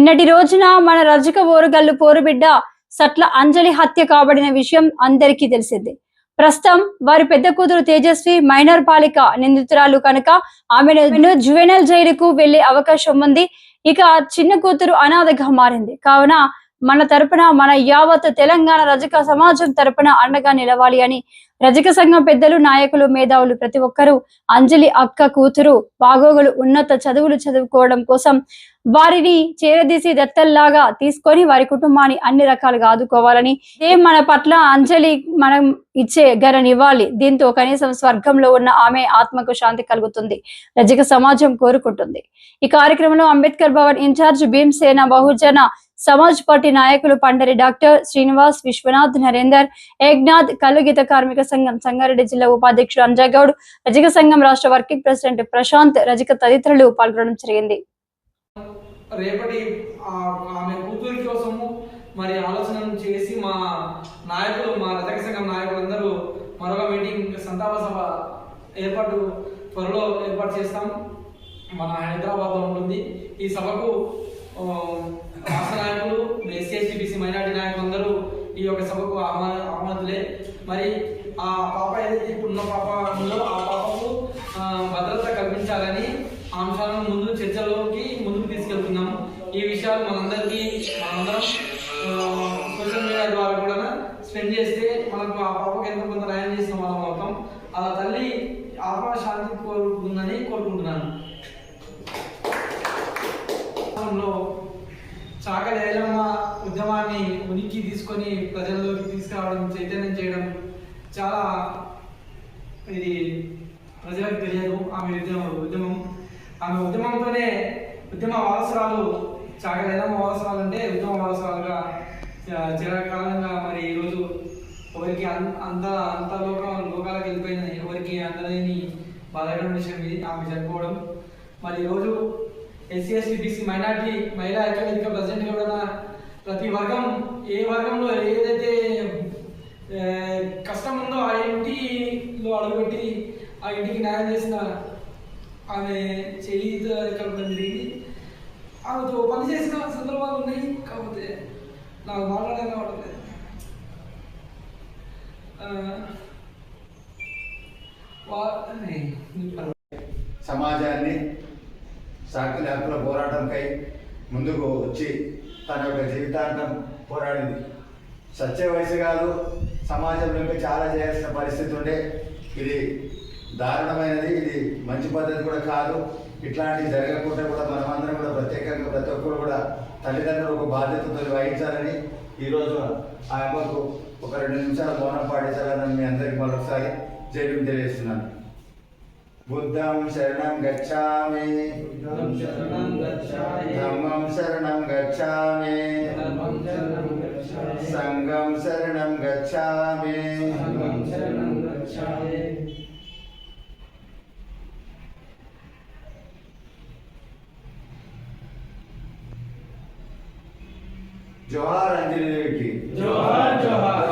నిన్నటి రోజున మన రజక ఓరుగల్లు పోరుబిడ్డ సట్ల అంజలి హత్య కాబడిన విషయం అందరికీ తెలిసిందే. ప్రస్తుతం వారి పెద్ద కూతురు తేజస్వి మైనర్ బాలిక నిందితురాలు కనుక ఆమెను జువెనల్ జైలుకు వెళ్ళే అవకాశం ఉంది. ఇక చిన్న కూతురు అనాథగా మారింది. కావున మన తరపున మన యావత్ తెలంగాణ రజక సమాజం తరపున అండగా నిలవాలి అని రజక సంఘం పెద్దలు నాయకులు మేధావులు ప్రతి ఒక్కరూ అంజలి అక్క కూతురు బాగోగులు ఉన్నత చదువులు చదువుకోవడం కోసం వారిని చేరదీసి దత్తల్లాగా తీసుకొని వారి కుటుంబాన్ని అన్ని రకాలుగా ఆదుకోవాలని ఏ మన పట్ల అంజలి మనం ఇచ్చే గరనివ్వాలి. దీంతో కనీసం స్వర్గంలో ఉన్న ఆమె ఆత్మకు శాంతి కలుగుతుంది. రజక సమాజం కోరుకుంటుంది. ఈ కార్యక్రమంలో అంబేద్కర్ భవన్ ఇన్ఛార్జ్ భీమసేన బహుజన సమాజ్ పార్టీ నాయకులు పండరి డాక్టర్ శ్రీనివాస్ విశ్వనాథ్ నరేందర్ ఏగ్నాథ్ కలుగీత కార్మిక సంఘం సంగారెడ్డి జిల్లా ఉపాధ్యక్షుడు అంజాగౌడ్ రజక సంఘం రాష్ట్ర వర్కింగ్ ప్రెసిడెంట్ ప్రశాంత్ రజక తదితరులు పాల్గొనడం జరిగింది. రేపటి ఆమె కూతురి కోసము మరి ఆలోచన చేసి మా నాయకులు మా రజక సంఘం నాయకులందరూ మరొక మీటింగ్ సంతాప సభ ఏర్పాటు త్వరలో ఏర్పాటు చేస్తాం. మన హైదరాబాద్లో ఉంటుంది. ఈ సభకు రాష్ట్ర నాయకులు ఎస్సీ ఎస్టీ బీసీ మైనార్టీ నాయకులందరూ ఈ యొక్క సభకు ఆహ్వా ఆహ్వానితులే. మరి ఆ పాప ఏదైతే ఇప్పుడు ఉన్న పాప ఉందో ఆ పాపకు భద్రత కల్పించాలని అంశాలను ముందు చర్చలోకి ముందుకు తీసుకెళ్తున్నాము. ఈ విషయాలు మనందరికీ మనందరం సోషల్ మీడియా ద్వారా కూడా స్పెండ్ చేస్తే మనకు ఆ పాపకు ఎంతో కొంత న్యాయం చేసిన వాళ్ళం అవుతాం. ఆ తల్లి ఆత్మ శాంతి కోరుకుంటున్నాం. రాష్ట్రంలో లో చాకలి ఐలమ్మ ఉద్యమాన్ని ఉనికి తీసుకొని ప్రజల్లోకి తీసుకురావడం చైతన్యం చేయడం చాలా ఇది ప్రజలకు తెలియదు. ఆమె ఉద్యమ ఉద్యమం. ఆమె ఉద్యమంతోనే ఉద్యమ వారసురాలు చాకలి ఐలమ్మ వారసురాలు అంటే ఉద్యమ వారసురాలుగా చిరకాలంగా మరి ఈరోజు ఎవరికి అంత అంత లోకం లోకాలకు వెళ్ళిపోయిన ఎవరికి అందలేని బాధాకరమైన విషయం ఇది. ఆమె చనిపోవడం. మరి ఈరోజు ఎస్సీ ఎస్టీ బీసీ మైనార్టీ మహిళా ఐక్యవేదిక ప్రెసిడెంట్ కూడా ప్రతి వర్గం ఏ వర్గంలో ఏదైతే కష్టం ఉందో ఆ ఇంటిలో అడుగుపెట్టి ఆ ఇంటికి న్యాయం చేసిన ఆమె చెయ్యి కలపడం జరిగింది ఆమెతో పనిచేసిన సందర్భాలు ఉన్నాయి. కాకపోతే నాకు మాట్లాడడం కావట్లేదు. ఆ, సమాజాన్ని సాకిల హక్కుల పోరాటంకై ముందుకు వచ్చి తన యొక్క జీవితాంతం పోరాడింది. సత్య వయసు కాదు సమాజంలో చాలా చేయాల్సిన పరిస్థితి ఉండే. ఇది దారుణమైనది ఇది మంచి పద్ధతి కూడా కాదు. ఇట్లాంటివి జరగకుండా కూడా మనమందరం కూడా ప్రత్యేకంగా ప్రతి ఒక్కరు కూడా తల్లిదండ్రులు ఒక బాధ్యతతో వహించాలని ఈరోజు ఆ అమ్మకు ఒక రెండు నిమిషాలు మౌనం పాటించాలని మీ అందరికీ మరొకసారి జైలు తెలియజేస్తున్నాను. बुद्धं शरणं गच्छामि। धम्मं शरणं गच्छामि। सङ्गं शरणं गच्छामि। जोहार अंजलि की। जोहार जोहार।